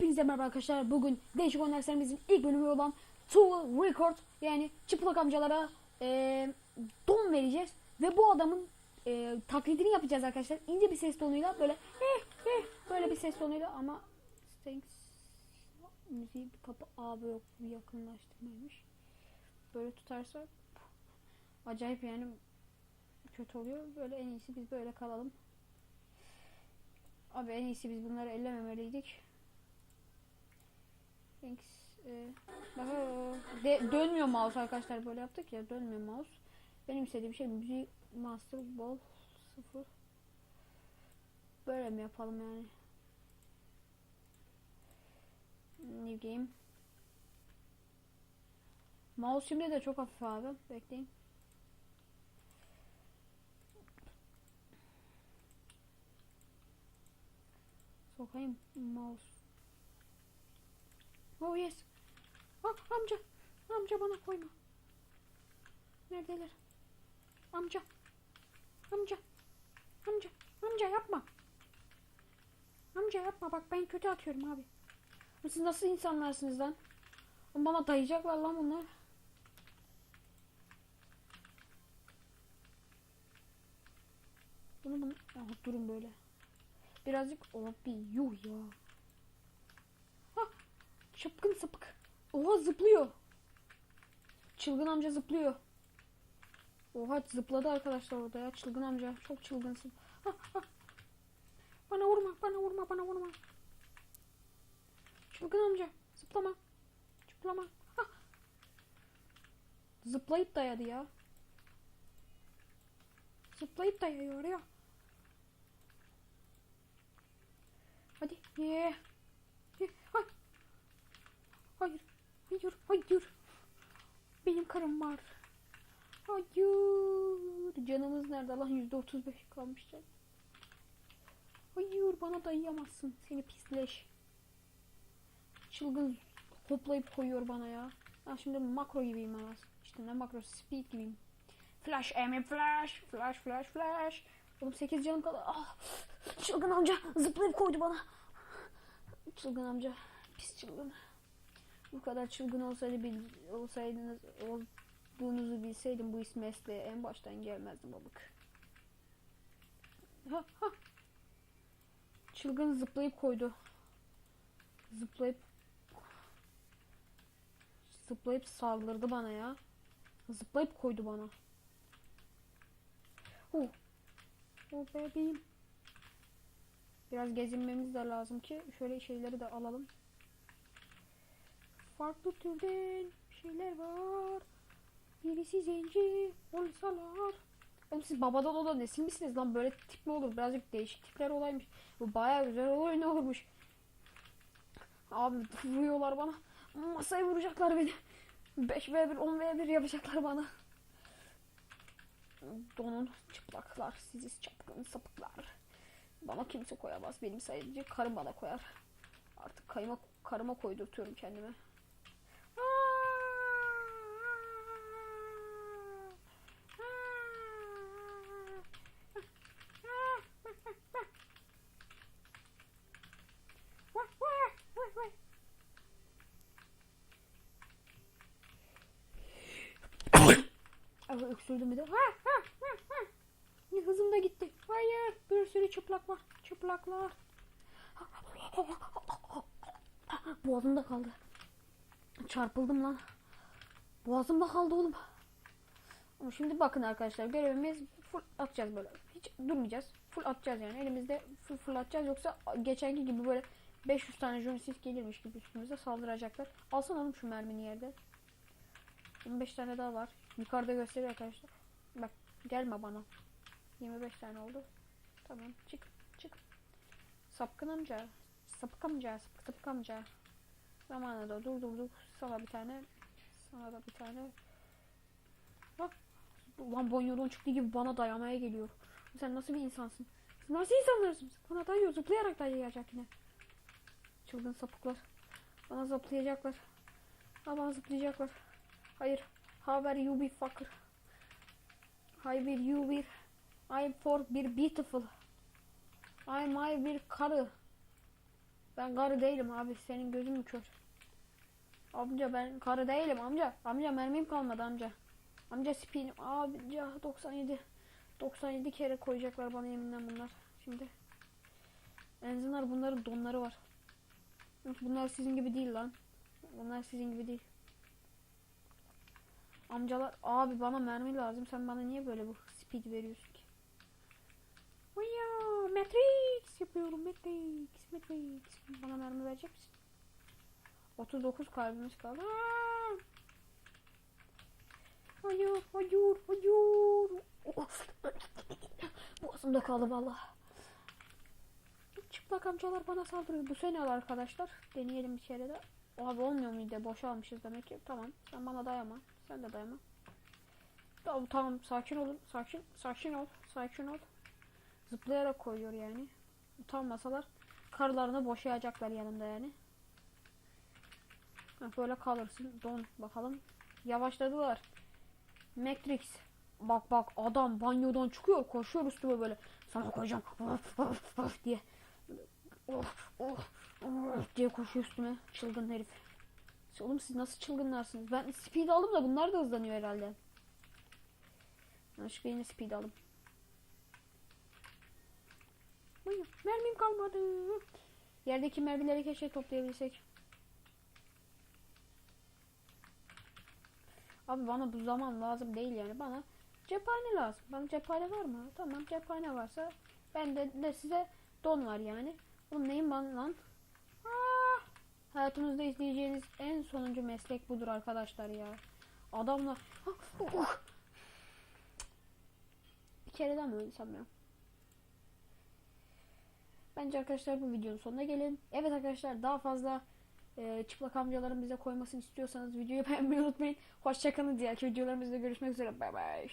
Hepinize merhaba arkadaşlar. Bugün Değişik Oyun ilk bölümü olan Tool Record yani çıplak amcalara eee don vereceğiz. Ve bu adamın eee, taklidini yapacağız arkadaşlar. İnce bir ses tonuyla böyle eh, eh, böyle bir ses tonuyla ama thanks müziği bir kapı abi yok bir yakınlaştırmaymış. Böyle tutarsa acayip yani kötü oluyor. Böyle en iyisi biz böyle kalalım. Abi en iyisi biz bunları ellememeliydik. Thanks. Ee, de, dönmüyor mouse arkadaşlar böyle yaptık ya dönmüyor mouse. Benim istediğim şey müzik master ball 0. Böyle mi yapalım yani? New game. Mouse şimdi de çok hafif abi. Bekleyin. Sokayım mouse. Oh yes. Ah amca. Amca bana koyma. Neredeler? Amca. Amca. Amca. Amca yapma. Amca yapma bak ben kötü atıyorum abi. Siz nasıl insanlarsınız lan? Bana dayayacaklar lan bunlar. Bunu bunu. Aha, durun böyle. Birazcık abi yuh ya. Ha, çapkın sapık. Oha zıplıyor. Çılgın amca zıplıyor. Oha zıpladı arkadaşlar orada ya. Çılgın amca. Çok çılgınsın. Ha, ha. Bana vurma, bana vurma, bana vurma. Çılgın amca. Zıplama. Zıplama. Ha. Zıplayıp dayadı ya. Zıplayıp dayıyor ya. Hadi. Ye. Ye. Hay. Hayır. Hayır. Hayır. Benim karım var. Hayır. Canımız nerede lan? Yüzde otuz beş kalmış can. Hayır bana dayayamazsın. Seni pisleş. Çılgın hoplayıp koyuyor bana ya. Ben şimdi makro gibiyim ben. İşte ne makro speed gibiyim. Flash Amy flash. Flash flash flash. Oğlum 8 canım kaldı. Ah, çılgın amca zıplayıp koydu bana. Çılgın amca. Pis çılgın. Bu kadar çılgın olsaydı bil, olsaydınız olduğunuzu bilseydim bu isim mesleğe en baştan gelmezdim balık. Ha, ha. Çılgın zıplayıp koydu. Zıplayıp zıplayıp saldırdı bana ya. Zıplayıp koydu bana. Oh. Oh bebeğim. Biraz gezinmemiz de lazım ki şöyle şeyleri de alalım. Farklı türden şeyler var. Birisi zenci olsalar. Oğlum siz babadan oda nesil misiniz lan? Böyle tip mi olur? Birazcık değişik tipler olaymış. Bu baya güzel oyun olurmuş. Abi vuruyorlar bana. Masaya vuracaklar beni. 5v1 10v1 yapacaklar bana. Donun çıplaklar. Sizi çapkın sapıklar. Bana kimse koyamaz. Benim sadece karım bana koyar. Artık kayıma, karıma koydurtuyorum kendime. Ay, öksürdüm bir de. Ha, ha, ha, ha. Hızım da gitti. Hayır. Bir sürü çıplak var. Çıplaklar. Boğazımda kaldı. Çarpıldım lan. Boğazımda kaldı oğlum. Ama şimdi bakın arkadaşlar görevimiz full atacağız böyle. Hiç durmayacağız. Full atacağız yani. Elimizde full full atacağız. Yoksa geçenki gibi böyle 500 tane joystick gelirmiş gibi üstümüze saldıracaklar. Alsana oğlum şu mermini yerde. 25 tane daha var. Yukarıda gösteriyor arkadaşlar. Bak gelme bana. 25 tane oldu. Tamam çık çık. Sapkın amca. Sapık amca. Sapık, sapık amca. Zamanında durdurduk. Sana bir tane. Sana da bir tane. Bak. Ulan Bonyodon çıktı gibi bana dayamaya geliyor. Sen nasıl bir insansın? Siz nasıl insanlarsınız? Bana dayıyor. Zıplayarak dayayacak yine. Çılgın sapıklar. Bana zıplayacaklar. Bana zıplayacaklar. Hayır. Haber you be fucker. Hayır you bir. I'm for bir beautiful. I'm my bir karı. Ben karı değilim abi. Senin gözün mü kör? Amca ben karı değilim amca. Amca mermim kalmadı amca. Amca spinim. Amca 97. 97 kere koyacaklar bana yeminle bunlar. Şimdi. Enzinar bunların donları var. Bunlar sizin gibi değil lan. Bunlar sizin gibi değil. Amcalar abi bana mermi lazım. Sen bana niye böyle bu speed veriyorsun ki? Uya, Matrix yapıyorum Matrix Matrix. Bana mermi verecek misin? 39 kalbimiz kaldı. Aa! Hayır, hayır, hayır. Of. Boğazımda kaldı valla. Çıplak amcalar bana saldırıyor. Bu sene al arkadaşlar. Deneyelim bir kere de. Abi olmuyor muydu? Boşa almışız demek ki. Tamam. Sen bana dayama. Sen de dayama. Tamam, tamam. Sakin olun. Sakin. Sakin ol. Sakin ol. Zıplayarak koyuyor yani. Utanmasalar karlarını boşayacaklar yanımda yani. Böyle kalırsın. Don bakalım. Yavaşladılar. Matrix. Bak bak adam banyodan çıkıyor koşuyor üstüme böyle. Sana koyacağım. Of, of, of diye. Of, of diye koşuyor üstüme. Çılgın herif. Oğlum siz nasıl çılgınlarsınız? Ben speed aldım da bunlar da hızlanıyor herhalde. Yanlışlıkla yine speed aldım. Mermim kalmadı. Yerdeki mermileri keşke toplayabilsek. Abi bana bu zaman lazım değil yani bana cephane lazım. Bana cephane var mı? Tamam cephane varsa ben de, de size don var yani. Oğlum neyin bana lan? Hayatınızda izleyeceğiniz en sonuncu meslek budur arkadaşlar ya. Adamla Ah, uh. bir kere daha mı ölsem ya? Bence arkadaşlar bu videonun sonuna gelin. Evet arkadaşlar daha fazla e, çıplak amcaların bize koymasını istiyorsanız videoyu beğenmeyi unutmayın. Hoşçakalın diğer videolarımızda görüşmek üzere. Bay bay.